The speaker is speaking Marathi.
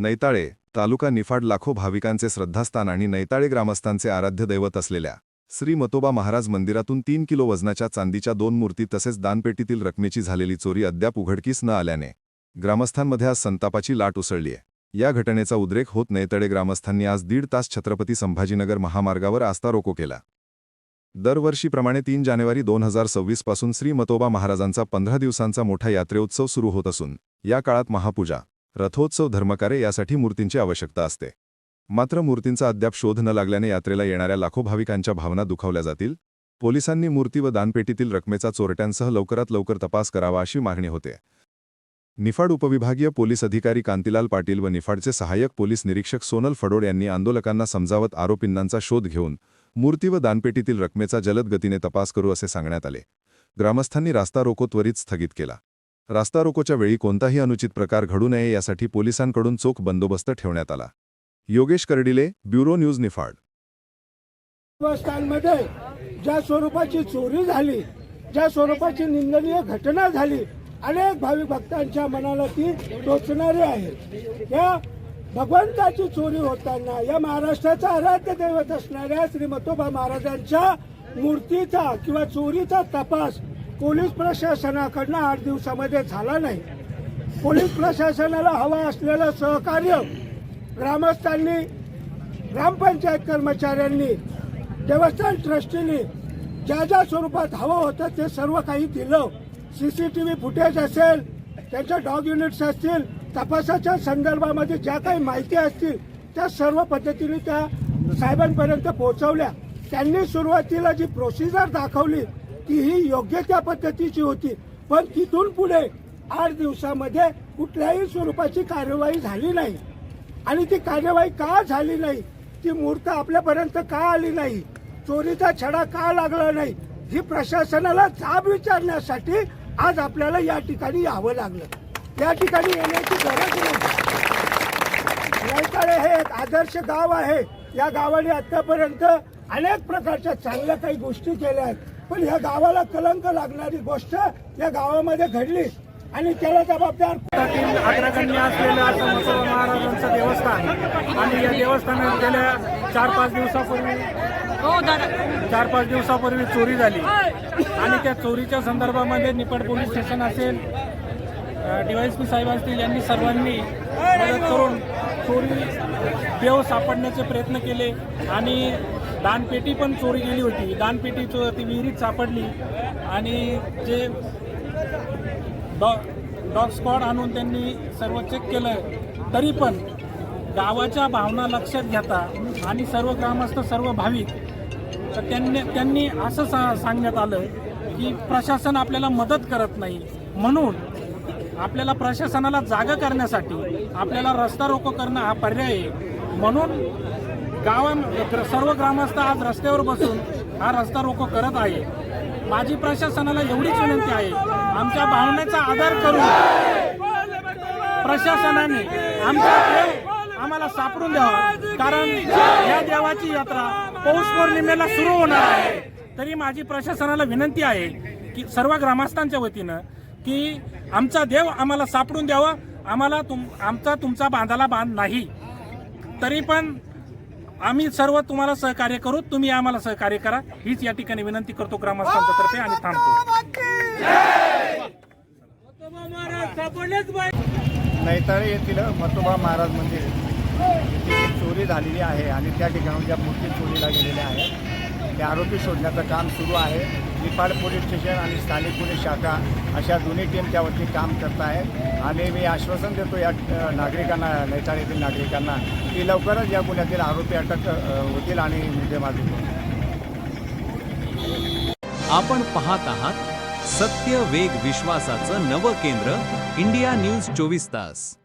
नैताळे तालुका निफाड लाखो भाविकांचे श्रद्धास्थान आणि नैताळे ग्रामस्थांचे आराध्य दैवत असलेल्या श्री मतोबा महाराज मंदिरातून तीन किलो वजनाच्या चांदीच्या दोन मूर्ती तसेच दानपेटीतील रकमेची झालेली चोरी अद्याप उघडकीस न आल्याने ग्रामस्थांमध्ये आज संतापाची लाट उसळलीये. या घटनेचा उद्रेक होत नैतळे ग्रामस्थांनी आज दीड तास छत्रपती संभाजीनगर महामार्गावर आस्था रोको केला. दरवर्षीप्रमाणे तीन जानेवारी दोन हजार सव्वीसपासून श्री मतोबा महाराजांचा पंधरा दिवसांचा मोठा यात्रेउत्सव सुरू होत असून या काळात महापूजा रथोत्सव धर्मकारे यासाठी मूर्तींची आवश्यकता असते. मात्र मूर्तींचा अद्याप शोध न लागल्याने यात्रेला येणाऱ्या लाखो भाविकांच्या भावना दुखावल्या जातील. पोलिसांनी मूर्ती व दानपेटीतील रकमेचा चोरट्यांसह लवकरात लवकर तपास करावा अशी मागणी होते. निफाड उपविभागीय पोलीस अधिकारी कांतीलाल पाटील व निफाडचे सहाय्यक पोलीस निरीक्षक सोनल फडोड यांनी आंदोलकांना समजावत आरोपींनांचा शोध घेऊन मूर्ती व दानपेटीतील रकमेचा जलद गतीने तपास करू असे सांगण्यात आले. ग्रामस्थांनी रास्ता रोको त्वरित स्थगित केला. रास्ता रोकोच्या वेळी कोणताही अनुचित प्रकार घडू नये यासाठी पोलिसांकडून चोख बंदोबस्त ठेवण्यात आला. Yogesh Kardile bureau news Niphad. बसस्थानमध्ये ज्या स्वरूपाची चोरी झाली ज्या स्वरूपाची निंदनीय घटना झाली अनेक भाविक भक्तांच्या मनाला ती टोचणारी आहे. या भगवंताची चोरी होताना या महाराष्ट्राचा आराध्य दैवत असणाऱ्या श्री मतोबा महाराजांच्या मूर्तीचा किंवा चोरीचा तपास पोलीस प्रशासनाकडनं आठ दिवसामध्ये झाला नाही. पोलीस प्रशासनाला हवा असलेलं सहकार्य ग्रामस्थांनी ग्रामपंचायत कर्मचाऱ्यांनी देवस्थान ट्रस्टीने ज्या ज्या स्वरूपात हवं होतं ते सर्व काही दिलं. व्ही फुटेज असेल त्यांच्या डॉग युनिट्स असतील तपासाच्या संदर्भामध्ये ज्या काही माहिती असतील त्या सर्व पद्धतीने त्या साहेबांपर्यंत पोहोचवल्या. त्यांनी सुरुवातीला जी प्रोसिजर दाखवली ती ही योग्य त्या पद्धतीची होती. पण तिथून पुढे आठ दिवसामध्ये कुठल्याही स्वरूपाची कार्यवाही झाली नाही. आणि ती कार्यवाही का झाली नाही? ती मूर्त आपल्यापर्यंत का आली नाही? चोरीचा छडा का लागला नाही? ही प्रशासनाला जाब विचारण्यासाठी आज आपल्याला या ठिकाणी यावं लागलं. या ठिकाणी येण्याची गरज नाही. नैताळे हे एक आदर्श गाव आहे. या गावाने आतापर्यंत अनेक प्रकारच्या चांगल्या काही गोष्टी केल्या आहेत. पण या गावाला कलंक लागणारी गोष्ट या गावामध्ये घडली आणि त्याला जबाबदार अग्रगण्य असलेलं असं मसोबा महाराजांचं देवस्थान आणि या देवस्थानात गेल्या चार पाच दिवसापूर्वी चार पाच दिवसापूर्वी चोरी झाली. आणि त्या चोरीच्या संदर्भामध्ये निपट पोलीस स्टेशन असेल डीवायएसपी साहेब असतील यांनी सर्वांनी मदत करून चोरी देव सापडण्याचे प्रयत्न केले आणि दानपेटी पण चोरी गेली होती. दानपेटी चो ती विहिरीत सापडली. आणि जे डॉ डॉग स्क्वॉड आणून त्यांनी सर्व चेक केलं तरी पण गावाच्या भावना लक्षात घेता आणि सर्व ग्रामस्थ सर्व भाविक तर त्यांनी त्यांनी असं सा सांगण्यात आलं की प्रशासन आपल्याला मदत करत नाही. म्हणून आपल्याला प्रशासनाला जागा करण्यासाठी आपल्याला रस्ता रोको करणं हा पर्याय आहे. म्हणून गावां सर्व ग्रामस्थ आज रस्त्यावर बसून हा रस्ता रोको करत आहे. माझी प्रशासनाला एवढीच विनंती आहे. आमच्या भावनेचा आधार करून प्रशासनाने आमचा देव आम्हाला सापडून द्यावा. कारण या देवाची यात्रा पौष पौर्णिमेला सुरू होणार आहे. तरी माझी प्रशासनाला विनंती आहे की सर्व ग्रामस्थांच्या वतीनं की आमचा देव आम्हाला सापडून द्यावा. आम्हाला तुम आमचा तुमचा बांधाला बांध नाही. तरी पण आम्ही सर्व तुम्हाला सहकार्य करू तुम्ही आम्हाला सहकार्य करा. हीच या ठिकाणी विनंती करतो ग्रामस्थांच्या तर्फे आणि थांबतो. नैताळे येथील मतोबा महाराज मंदिर. चोरी झालेली आहे आणि त्या ठिकाणी ज्या मूर्ती चोरीला गेलेल्या आहेत त्या आरोपी शोधण्याचं काम सुरू आहे. निफाड पोलीस स्टेशन आणि स्थानिक गुन्हे शाखा अशा दोन्ही टीम त्यावरती काम करत आहेत आणि मी आश्वासन देतो या नागरिकांना नैताळ येथील नागरिकांना की लवकरच या गुन्ह्यातील आरोपी अटक होतील आणि मुद्दे मागतील आपण पाहत आहात सत्य वेग विश्वासाचं नवं केंद्र इंडिया न्यूज चोवीस तास.